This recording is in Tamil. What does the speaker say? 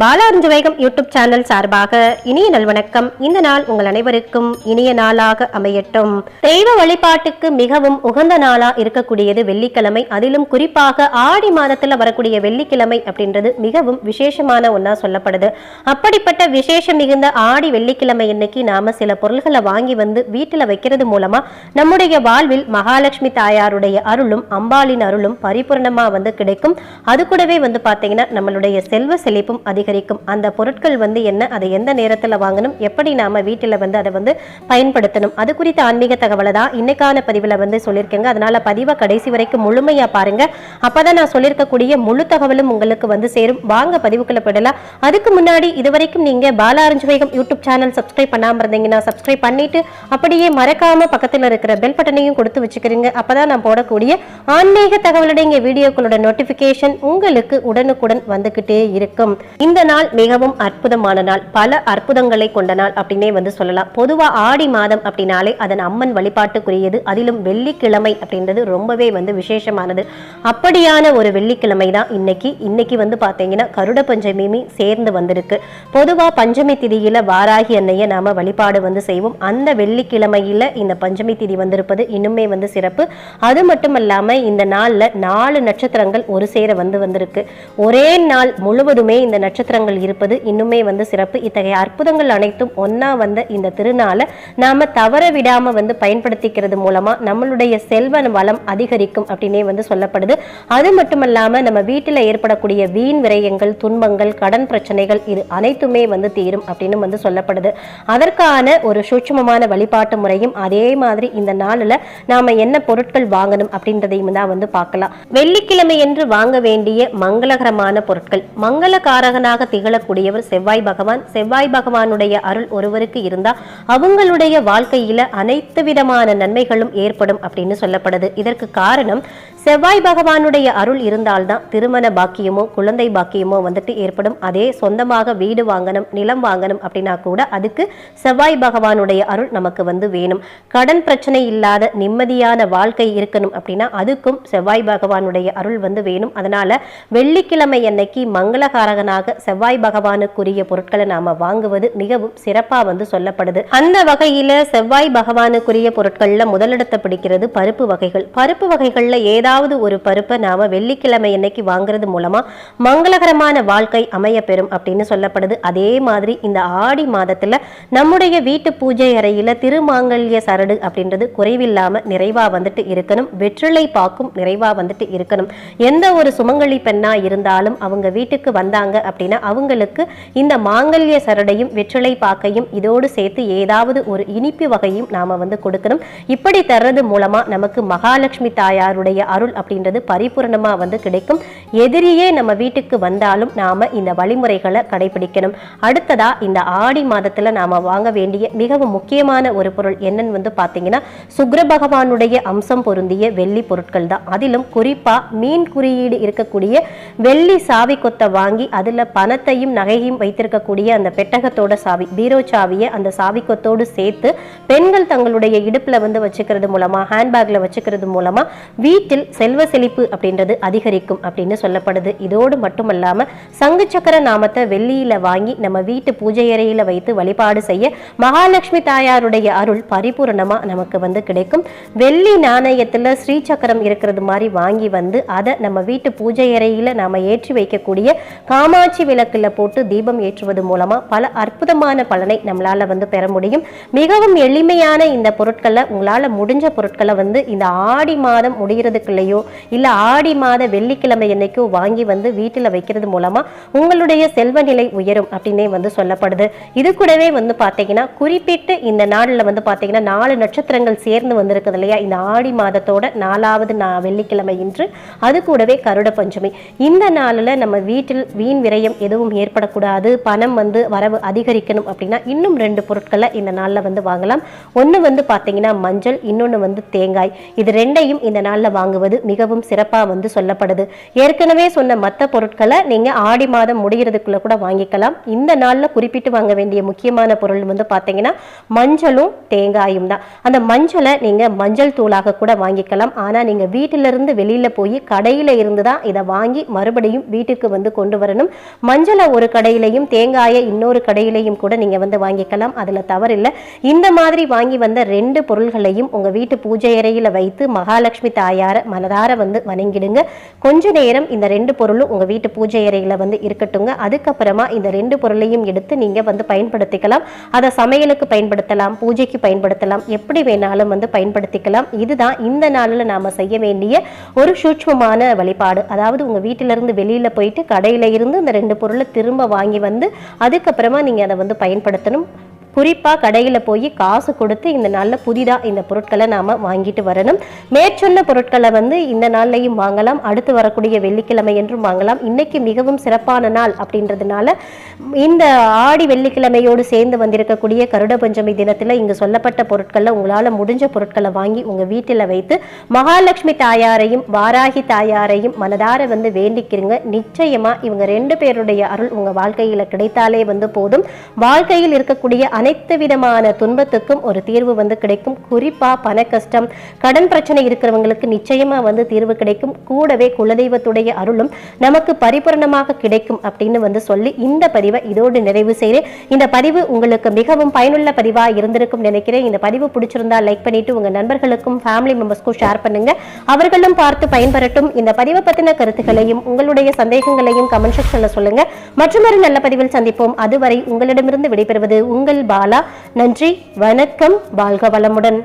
பாலாரஞ்சு வேகம் யூடியூப் சேனல் சார்பாக இனிய நல்வணக்கம் இந்த நாள் உங்கள் அனைவருக்கும் இனிய நாளாக அமையட்டும். தெய்வ வழிபாட்டுக்கு மிகவும் உகந்த நாளா இருக்கக்கூடியது வெள்ளிக்கிழமை. அதிலும் குறிப்பாக ஆடி மாதத்துல வரக்கூடிய வெள்ளிக்கிழமை அப்படின்றது மிகவும் விசேஷமான ஒன்றா சொல்லப்படுது. அப்படிப்பட்ட விசேஷம் மிகுந்த ஆடி வெள்ளிக்கிழமை இன்னைக்கு நாம சில பொருள்களை வாங்கி வந்து வீட்டில் வைக்கிறது மூலமா நம்முடைய வாழ்வில் மகாலட்சுமி தாயாருடைய அருளும் அம்பாளின் அருளும் பரிபூர்ணமா வந்து கிடைக்கும். அது கூடவே வந்து பாத்தீங்கன்னா நம்மளுடைய செல்வ செழிப்பும் அதிக அதிகரிக்கும். அந்த பொருட்கள் வந்து என்ன அதை எந்த நேரத்தில் வாங்கணும் எப்படி நாம வீட்டில் வந்து அதை வந்து பயன்படுத்தணும். அது குறித்த ஆன்மீக தகவலை தான் இன்னைக்கான பதிவில் வந்து சொல்லியிருக்கேங்க. அதனால பதிவை கடைசி வரைக்கும் முழுமையா பாருங்க. அப்பதான் நான் சொல்லியிருக்கக்கூடிய முழு தகவலும் உங்களுக்கு வந்து சேரும். வாங்க பதிவுக்குள்ள போயிடலாம். அதுக்கு முன்னாடி இதுவரைக்கும் நீங்க பாலாரஞ்சு வேகம் யூடியூப் சேனல் சப்ஸ்கிரைப் பண்ணாம இருந்தீங்கன்னா சப்ஸ்கிரைப் பண்ணிட்டு அப்படியே மறக்காம பக்கத்தில் இருக்கிற பெல் பட்டனையும் கொடுத்து வச்சுக்கிறீங்க. அப்பதான் நான் போடக்கூடிய ஆன்மீக தகவலுடைய வீடியோக்களோட நோட்டிபிகேஷன் உங்களுக்கு உடனுக்குடன் வந்துகிட்டே இருக்கும். இந்த நாள் மிகவும் அற்புதமான நாள். பல அற்புதங்களை கொண்ட நாள் அப்படின்னே வந்து சொல்லலாம். பொதுவா ஆடி மாதம் அப்படின்னாலே அதன் அம்மன் வழிபாட்டுக்குரியது. அதிலும் வெள்ளிக்கிழமை அப்படின்றது ரொம்பவே வந்து விசேஷமானது. அப்படியான ஒரு வெள்ளிக்கிழமை தான் இன்னைக்கு. இன்னைக்கு வந்து பார்த்தீங்கன்னா கருட பஞ்சமி சேர்ந்து வந்திருக்கு. பொதுவா பஞ்சமி திதியில் வாராகி அன்னையை நாம வழிபாடு வந்து செய்வோம். அந்த வெள்ளிக்கிழமையில் இந்த பஞ்சமி திதி வந்திருப்பது இன்னுமே வந்து சிறப்பு. அது மட்டும் இல்லாமல் இந்த நாள்ல நாலு நட்சத்திரங்கள் ஒரு சேர வந்து வந்திருக்கு. ஒரே நாள் முழுவதுமே இந்த நட்சத்திரங்கள் இருப்பது இன்னுமே வந்து சிறப்பு. இத்தகைய அற்புதங்கள் அனைத்தும் ஒன்னா வந்த இந்த திருநாளை நாம தவற விடாம வந்து பயன்படுத்திக்கிறது மூலமா நம்மளுடைய செல்வ வளம் அதிகரிக்கும் அப்படின்னே வந்து சொல்லப்படுது. அது மட்டுமல்லாம நம்ம வீட்டில் ஏற்படக்கூடிய வீண் விரயங்கள் துன்பங்கள் கடன் பிரச்சனைகள் இது அனைத்துமே வந்து தீரும் அப்படின்னு வந்து சொல்லப்படுது. அதற்கான ஒரு சூட்சமமான வழிபாட்டு முறையும் அதே மாதிரி இந்த நாளில் நாம என்ன பொருட்கள் வாங்கணும் அப்படின்றதையும் தான் வந்து பார்க்கலாம். வெள்ளிக்கிழமை என்று வாங்க வேண்டிய மங்களகரமான பொருட்கள். மங்களகாரகனாக திகழக்கூடியவர் செவ்வாய் பகவான். செவ்வாய் பகவானுடைய அருள் ஒருவருக்கு இருந்தால் அவங்களுடைய வாழ்க்கையில அனைத்து விதமான நன்மைகளும் ஏற்படும் அப்படின்னு சொல்லப்படுது. இதற்கு காரணம் செவ்வாய் பகவானுடைய அருள் இருந்தால்தான் திருமண பாக்கியமோ குழந்தை பாக்கியமோ வந்துட்டு ஏற்படும். அதே சொந்தமாக வீடு வாங்கணும் நிலம் வாங்கணும் அப்படின்னா கூட அதுக்கு செவ்வாய் பகவானுடைய அருள் நமக்கு வந்து வேணும். கடன் பிரச்சனை இல்லாத நிம்மதியான வாழ்க்கை இருக்கணும் அப்படின்னா அதுக்கும் செவ்வாய் பகவானுடைய அருள் வந்து வேணும். அதனால வெள்ளிக்கிழமை அன்னைக்கு மங்களகாரகனாக செவ்வாய் பகவானுக்குரிய பொருட்களை நாம வாங்குவது மிகவும் சிறப்பா வந்து சொல்லப்படுது. அந்த வகையில செவ்வாய் பகவானுக்குரிய பொருட்கள்ல முதலிடத்தை பிடிக்கிறது பருப்பு வகைகள். பருப்பு வகைகள்ல ஏதாவது ஏதாவது ஒரு பருப்பை நாம வெள்ளிக்கிழமை இன்னைக்கு வாங்குறது மூலமா மங்களகரமான வாழ்க்கை அமைய பெறும் அப்படின்னு சொல்லப்படுது. அதே மாதிரி இந்த ஆடி மாதத்துல நம்முடைய வீட்டு பூஜை அறையில திருமாங்கல்ய சரடு அப்படின்றது குறைவில்லாம நிறைவா வந்துட்டு இருக்கணும். வெற்றிலை பாக்கும் நிறைவா வந்துட்டு இருக்கணும். எந்த ஒரு சுமங்கலி பெண்ணா இருந்தாலும் அவங்க வீட்டுக்கு வந்தாங்க அப்படின்னா அவங்களுக்கு இந்த மாங்கல்ய சரடையும் வெற்றிலை பாக்கையும் இதோடு சேர்த்து ஏதாவது ஒரு இனிப்பு வகையும் நாம வந்து கொடுக்கணும். இப்படி தர்றது மூலமா நமக்கு மகாலட்சுமி தாயாருடைய அருள் அருள் அப்படின்றது பரிபூரணமா வந்து கிடைக்கும். எதிரியே நம்ம வீட்டுக்கு வந்தாலும் நாம் இந்த வழிமுறைகளை கடைபிடிக்கணும். அடுத்ததாக இந்த ஆடி மாதத்தில் நாம் வாங்க வேண்டிய மிகவும் முக்கியமான ஒரு பொருள் என்னன்னு வந்து பார்த்தீங்கன்னா சுக்ர பகவானுடைய அம்சம் பொருந்திய வெள்ளி பொருட்கள் தான். அதிலும் குறிப்பாக மீன் குறியீடு இருக்கக்கூடிய வெள்ளி சாவி கொத்தை வாங்கி அதில் பணத்தையும் நகையும் வைத்திருக்கக்கூடிய அந்த பெட்டகத்தோட சாவி பீரோ சாவியை அந்த சாவி கொத்தோடு சேர்த்து பெண்கள் தங்களுடைய இடுப்பில் வந்து வச்சுக்கிறது மூலமாக ஹேண்ட்பேக்கில் வச்சுக்கிறது மூலமாக வீட்டில் செல்வ செழிப்பு அப்படின்றது அதிகரிக்கும் அப்படின்னு சொல்லப்படுது. இதோடு மட்டுமல்லாம சங்கு சக்கர நாமத்தை வெள்ளியில வாங்கி நம்ம வீட்டு பூஜை அறையில வைத்து வழிபாடு செய்ய மகாலட்சுமி தாயாருடைய அருள் பரிபூரணமா நமக்கு வந்து கிடைக்கும். வெள்ளி நாணயத்துல ஸ்ரீ சக்கரம் இருக்கிறது மாதிரி வாங்கி வந்து அதை நம்ம வீட்டு பூஜை அறையில நாம ஏற்றி வைக்கக்கூடிய காமாட்சி விளக்குல போட்டு தீபம் ஏற்றுவது மூலமா பல அற்புதமான பலனை நம்மளால வந்து பெற முடியும். மிகவும் எளிமையான இந்த பொருட்களை உங்களால முடிஞ்ச பொருட்களை வந்து இந்த ஆடி மாதம் முடிகிறதுக்குள்ளேயோ இல்லை ஆடி மாத வெள்ளிக்கிழமை என்னைக்கோ வாங்கி வந்து வீட்டில் வைக்கிறது மூலமாக உங்களுடைய செல்வ நிலை உயரும் அப்படின்னே வந்து சொல்லப்படுது. இது கூடவே வந்து பார்த்தீங்கன்னா குறிப்பிட்டு இந்த நாளில் வந்து பார்த்தீங்கன்னா நாலு நட்சத்திரங்கள் சேர்ந்து வந்திருக்குது இல்லையா? இந்த ஆடி மாதத்தோட நாலாவது நா வெள்ளிக்கிழமை இன்று அது கூடவே கருட பஞ்சமி. இந்த நாளில் நம்ம வீட்டில் வீண் விரயம் எதுவும் ஏற்படக்கூடாது. பணம் வந்து வரவு அதிகரிக்கணும் அப்படின்னா இன்னும் ரெண்டு பொருட்களை இந்த நாளில் வந்து வாங்கலாம். ஒன்று வந்து பார்த்தீங்கன்னா மஞ்சள் இன்னொன்று வந்து தேங்காய். இது ரெண்டையும் இந்த நாளில் வாங்குவது மிகவும் சிறப்பாக வந்து சொல்லப்படுது. ஏற்கனவே சொன்ன மற்ற பொருட்களை நீங்கள் ஆடி மாதம் முடிகிறதுக்குள்ளே கூட வாங்கிக்கலாம். இந்த நாளில் குறிப்பிட்டு வாங்க வேண்டிய முக்கியமான பொருள் வந்து பார்த்தீங்கன்னா மஞ்சளும் தேங்காயும் தான். அந்த மஞ்சளை நீங்கள் மஞ்சள் தூளாக கூட வாங்கிக்கலாம். ஆனால் நீங்கள் வீட்டிலிருந்து வெளியில் போய் கடையில் இருந்து தான் இதை வாங்கி மறுபடியும் வீட்டுக்கு வந்து கொண்டு வரணும். மஞ்சளை ஒரு கடையிலையும் தேங்காயை இன்னொரு கடையிலையும் கூட நீங்கள் வந்து வாங்கிக்கலாம். அதில் தவறில்லை. இந்த மாதிரி வாங்கி வந்த ரெண்டு பொருள்களையும் உங்கள் வீட்டு பூஜை அறையில் வைத்து மகாலட்சுமி தாயாரை மனதார வந்து வணங்கிடுங்க. கொஞ்ச நேரம் இந்த ரெண்டு பொருளும் உங்கள் வீட்டு பூஜை அறையில் வந்து இருக்கட்டுங்க. அதுக்கப்புறமா இந்த ரெண்டு பொருளையும் எடுத்து நீங்கள் வந்து பயன்படுத்திக்கலாம். அதை சமையலுக்கு பயன்படுத்தலாம் பூஜைக்கு பயன்படுத்தலாம் எப்படி வேணாலும் வந்து பயன்படுத்திக்கலாம். இதுதான் இந்த நாளில் நாம் செய்ய வேண்டிய ஒரு சூட்சமான வழிபாடு. அதாவது உங்கள் வீட்டிலிருந்து வெளியில் போயிட்டு கடையில் இருந்து இந்த ரெண்டு பொருளை திரும்ப வாங்கி வந்து அதுக்கப்புறமா நீங்கள் அதை வந்து பயன்படுத்தணும். குறிப்பாக கடையில் போய் காசு கொடுத்து இந்த நாளில் புதிதாக இந்த பொருட்களை நாம் வாங்கிட்டு வரணும். மேற்சொன்ன பொருட்களை வந்து இந்த நாள்லையும் வாங்கலாம். அடுத்து வரக்கூடிய வெள்ளிக்கிழமை என்றும் வாங்கலாம். இன்னைக்கு மிகவும் சிறப்பான நாள் அப்படின்றதுனால இந்த ஆடி வெள்ளிக்கிழமையோடு சேர்ந்து வந்திருக்கக்கூடிய கருட பஞ்சமி தினத்தில் இங்கு சொல்லப்பட்ட பொருட்களில் உங்களால் முடிஞ்ச பொருட்களை வாங்கி உங்கள் வீட்டில் வைத்து மகாலட்சுமி தாயாரையும் வாராகி தாயாரையும் மனதார வந்து வேண்டிக்கிறீங்க நிச்சயமாக இவங்க ரெண்டு பேருடைய அருள் உங்கள் வாழ்க்கையில் கிடைத்தாலே வந்து போதும். வாழ்க்கையில் இருக்கக்கூடிய அனைத்து விதமான துன்பத்துக்கும் ஒரு தீர்வு வந்து கிடைக்கும். குறிப்பாக பண கஷ்டம் கடன் பிரச்சனை இருக்கிறவங்களுக்கு நிச்சயமாக வந்து தீர்வு கிடைக்கும். கூடவே குலதெய்வத்துடைய அருளும் நமக்கு பரிபூர்ணமாக கிடைக்கும் அப்படின்னு வந்து சொல்லி இந்த பதிவை இதோடு நிறைவு செய்கிறேன். இந்த பதிவு உங்களுக்கு மிகவும் பயனுள்ள பதிவாக இருந்திருக்கும் நினைக்கிறேன். இந்த பதிவு பிடிச்சிருந்தா லைக் பண்ணிட்டு உங்க நண்பர்களுக்கும் ஃபேமிலி மெம்பர்ஸ்க்கும் ஷேர் பண்ணுங்க. அவர்களும் பார்த்து பயன்பெறட்டும். இந்த பதிவை பற்றின கருத்துக்களையும் உங்களுடைய சந்தேகங்களையும் கமெண்ட் செக்ஷனில் சொல்லுங்க. மற்றொரு நல்ல பதிவில் சந்திப்போம். அதுவரை உங்களிடமிருந்து விடைபெறுவது உங்கள் பாலா. நன்றி வணக்கம் வாழ்க வளமுடன்.